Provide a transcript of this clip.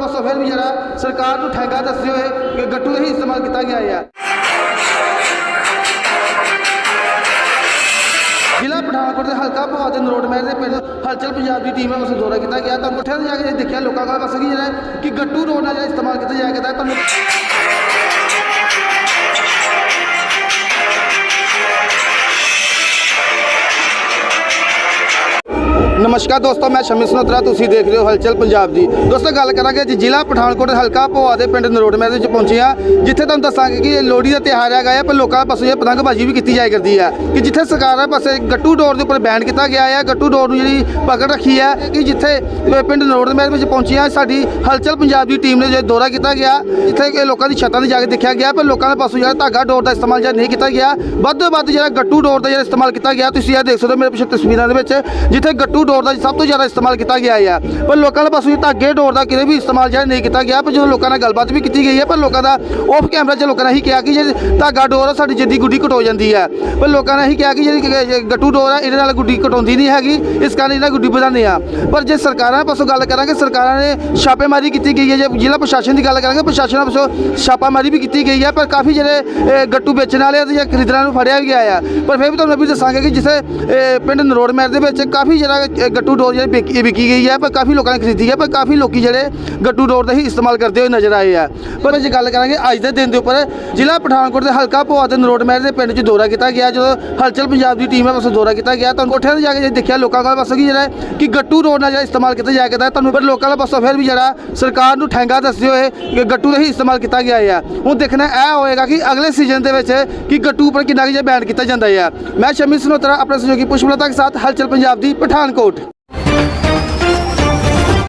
ਪਾਸੋਂ ਫਿਰ ਵੀ ਜਿਹੜਾ ਸਰਕਾਰ ਨੂੰ ਠੈਂਗਾ ਦੱਸਦੇ ਹੋਏ ਕਿ ਗੱਟੂ ਦਾ ਹੀ ਇਸਤੇਮਾਲ ਕੀਤਾ ਗਿਆ ਹੈ ਜ਼ਿਲ੍ਹਾ ਪਠਾਨਕੋਟ ਦੇ ਹਲਕਾ ਭਵਾ ਦੇ ਨਰੋੜ ਮਹਿਰ ਦੇ ਪਿੰਡ ਹਲਚਲ ਪੰਜਾਬ ਦੀ ਟੀਮ ਹੈ ਉਸ ਦੌਰਾ ਕੀਤਾ ਗਿਆ ਤਾਂ ਮੁੱਠਿਆਂ ਤੇ ਜਾ ਕੇ ਦੇਖਿਆ ਲੋਕਾਂ ਦਾ ਬਸ ਕੀ ਜਿਹੜਾ ਹੈ ਕਿ ਗੱਟੂ ਰੋਡ ਨਾਲ ਜਿਹੜਾ ਇਸਤੇਮਾਲ ਕੀਤਾ ਜਾਇਆ ਕਰਦਾ ਹੈ ਤੁਹਾਨੂੰ ਨਮਸਕਾਰ ਦੋਸਤੋ, ਮੈਂ ਸ਼ਮੀ ਸਨੋਤਰਾ, ਤੁਸੀਂ ਦੇਖ ਰਹੇ ਹੋ ਹਲਚਲ ਪੰਜਾਬ ਦੀ। ਦੋਸਤੋ, ਗੱਲ ਕਰਾਂਗੇ ਜੀ ਜ਼ਿਲ੍ਹਾ ਪਠਾਨਕੋਟ ਹਲਕਾ ਭੋਆ ਦੇ ਪਿੰਡ ਨਰੋੜ ਮਹਿਰ ਦੇ ਵਿੱਚ ਪਹੁੰਚੇ ਆ ਜਿੱਥੇ ਤੁਹਾਨੂੰ ਦੱਸਾਂਗੇ ਕਿ ਲੋਹੜੀ ਦਾ ਤਿਉਹਾਰ ਹੈਗਾ ਹੈ ਪਰ ਲੋਕਾਂ ਪਾਸੋਂ ਇਹ ਪਤੰਗਬਾਜ਼ੀ ਵੀ ਕੀਤੀ ਜਾਇਆ ਕਰਦੀ ਹੈ ਕਿ ਜਿੱਥੇ ਸਰਕਾਰ ਪਾਸੇ ਗੱਟੂ ਡੋਰ ਦੇ ਉੱਪਰ ਬੈਨ ਕੀਤਾ ਗਿਆ ਹੈ ਗੱਟੂ ਡੋਰ ਨੂੰ ਜਿਹੜੀ ਪਕੜ ਰੱਖੀ ਹੈ ਕਿ ਜਿੱਥੇ ਪਿੰਡ ਨਰੋੜ ਮਹਿਰ ਵਿੱਚ ਪਹੁੰਚੇ ਆ ਸਾਡੀ ਹਲਚਲ ਪੰਜਾਬ ਦੀ ਟੀਮ ਨੇ ਜੋ ਦੌਰਾ ਕੀਤਾ ਗਿਆ, ਜਿੱਥੇ ਲੋਕਾਂ ਦੀ ਛੱਤਾਂ ਤੇ ਜਾ ਕੇ ਦੇਖਿਆ ਗਿਆ, ਪਰ ਲੋਕਾਂ ਦੇ ਪਾਸੋਂ ਜਿਹੜਾ ਧਾਗਾ ਡੋਰ ਦਾ ਇਸਤੇਮਾਲ ਜਿਹੜਾ ਨਹੀਂ ਕੀਤਾ ਗਿਆ। ਵੱਧ ਤੋਂ ਵੱਧ ਜਿਹੜਾ ਗੱਟੂ ਡੋਰ ਦਾ ਜਿਹੜਾ ਇਸਤੇਮਾਲ ਕੀਤਾ ਗਿਆ, ਤੁਸੀਂ ਇਹ ਦੇਖ ਸਕਦੇ ਹੋ ਮੇਰੇ ਪਿੱਛੇ ਤਸਵੀਰਾਂ ਦੇ ਵਿੱਚ, ਜਿੱਥੇ ਗੱਟੂ ਡੋਰ ਦਾ ਸਭ ਤੋਂ ਜ਼ਿਆਦਾ ਇਸਤੇਮਾਲ ਕੀਤਾ ਗਿਆ ਹੈ ਪਰ ਲੋਕਾਂ ਦੇ ਪਾਸੋਂ ਇਹ ਧਾਗੇ ਡੋਰ ਦਾ ਕਿਤੇ ਵੀ ਇਸਤੇਮਾਲ ਜਿਹੜਾ ਨਹੀਂ ਕੀਤਾ ਗਿਆ। ਪਰ ਜਦੋਂ ਲੋਕਾਂ ਨਾਲ ਗੱਲਬਾਤ ਵੀ ਕੀਤੀ ਗਈ ਹੈ ਪਰ ਲੋਕਾਂ ਦਾ ਆਫ ਕੈਮਰਾ 'ਚ ਲੋਕਾਂ ਨੇ ਇਹੀ ਕਿਹਾ ਕਿ ਜੇ ਧਾਗਾ ਡੋਰ ਆ, ਸਾਡੀ ਜਿੱਦੀ ਗੁੱਡੀ ਕਟੋ ਜਾਂਦੀ ਹੈ ਪਰ ਲੋਕਾਂ ਨੇ ਇਹੀ ਕਿਹਾ ਕਿ ਜਿਹੜੀ ਗੱਟੂ ਡੋਰ ਆ, ਇਹਦੇ ਨਾਲ ਗੁੱਡੀ ਕਟਾਉਂਦੀ ਨਹੀਂ ਹੈਗੀ। ਇਸ ਕਾਰਨ ਇਹਨਾਂ ਗੁੱਡੀ ਵਧਾਉਂਦੇ ਆ। ਪਰ ਜੇ ਸਰਕਾਰਾਂ ਪਾਸੋਂ ਗੱਲ ਕਰਾਂਗੇ, ਸਰਕਾਰਾਂ ਨੇ ਛਾਪੇਮਾਰੀ ਕੀਤੀ ਗਈ ਹੈ ਜੇ ਜ਼ਿਲ੍ਹਾ ਪ੍ਰਸ਼ਾਸਨ ਦੀ ਗੱਲ ਕਰਾਂਗੇ, ਪ੍ਰਸ਼ਾਸਨ ਪਾਸੋਂ ਛਾਪਾਮਾਰੀ ਵੀ ਕੀਤੀ ਗਈ ਹੈ ਪਰ ਕਾਫੀ ਜਿਹੜੇ ਗੱਟੂ ਵੇਚਣ ਵਾਲੇ ਆ ਤੇ ਜਾਂ ਖਰੀਦਣ ਨੂੰ ਫੜਿਆ ਵੀ ਗਿਆ ਆ। ਪਰ ਫਿਰ ਵੀ ਤੁਹਾਨੂੰ ਇਹ ਵੀ ਦੱਸਾਂਗੇ ਕਿ ਜਿੱਥੇ ਪਿੰਡ ਨਰੋੜ ਮਹਿਰ ਦੇ ਵਿੱਚ ਕਾਫੀ ਜਿਹੜਾ ਇਹ, ਗੱਟੂ ਡੋਰ ਜਿਹੜੀ ਵਿਕੀ ਵਿਕੀ ਗਈ ਹੈ ਪਰ ਕਾਫੀ ਲੋਕਾਂ ਨੇ ਖਰੀਦੀ ਹੈ ਪਰ ਕਾਫੀ ਲੋਕੀ ਜਿਹੜੇ ਗੱਟੂ ਡੋਰ ਦਾ ਹੀ ਇਸਤੇਮਾਲ ਕਰਦੇ ਹੋਏ ਨਜ਼ਰ ਆਏ ਆ। ਪਰ ਜੇ ਗੱਲ ਕਰਾਂਗੇ ਅੱਜ ਦੇ ਦਿਨ ਦੇ ਉੱਪਰ ਜ਼ਿਲ੍ਹਾ ਪਠਾਨਕੋਟ ਦੇ ਹਲਕਾ ਭੋਆ ਦੇ ਨਰੋੜ ਮਹਿਰ ਦੇ ਪਿੰਡ 'ਚ ਦੌਰਾ ਕੀਤਾ ਗਿਆ ਜਦੋਂ ਹਲਚਲ ਪੰਜਾਬ ਦੀ ਟੀਮ ਹੈ ਬਸ ਦੌਰਾ ਕੀਤਾ ਗਿਆ। ਤਾਂ ਕੋਠਿਆਂ ਤੇ ਜਾ ਕੇ ਜੇ ਦੇਖਿਆ ਲੋਕਾਂ ਦਾ ਪਾਸੋਂ ਕਿ ਜਿਹੜਾ ਹੈ ਕਿ ਗੱਟੂ ਰੋਡ ਨਾਲ ਜਿਹੜਾ ਇਸਤੇਮਾਲ ਕੀਤਾ ਜਾ ਕਰਦਾ ਹੈ, ਤੁਹਾਨੂੰ ਪਰ ਲੋਕਾਂ ਦਾ ਪਾਸੋਂ ਫਿਰ ਵੀ ਜਿਹੜਾ ਸਰਕਾਰ ਨੂੰ ਠੈਂਗਾ ਦੱਸਦੇ ਹੋਏ ਕਿ ਗੱਟੂ ਦਾ ਹੀ ਇਸਤੇਮਾਲ ਕੀਤਾ ਗਿਆ ਹੈ ਹੁਣ ਦੇਖਣਾ ਇਹ ਹੋਏਗਾ ਕਿ ਅਗਲੇ ਸੀਜ਼ਨ ਦੇ ਵਿੱਚ ਕਿ ਗੱਟੂ ਉੱਪਰ ਕਿੰਨਾ ਕੁ ਜਿਹਾ ਬੈਨ ਕੀਤਾ ਜਾਂਦਾ ਹੈ ਮੈਂ ਸ਼ਮੀ ਸਨੋਤਰਾ ਆਪਣੇ ਸਹਿਯੋਗੀ ਪੁਸ਼ਪਲਤਾ ਕੇ ਸਾਥ ਹਲਚਲ ਪੰਜਾਬ ਦੀ ਪਠਾਨਕੋਟ।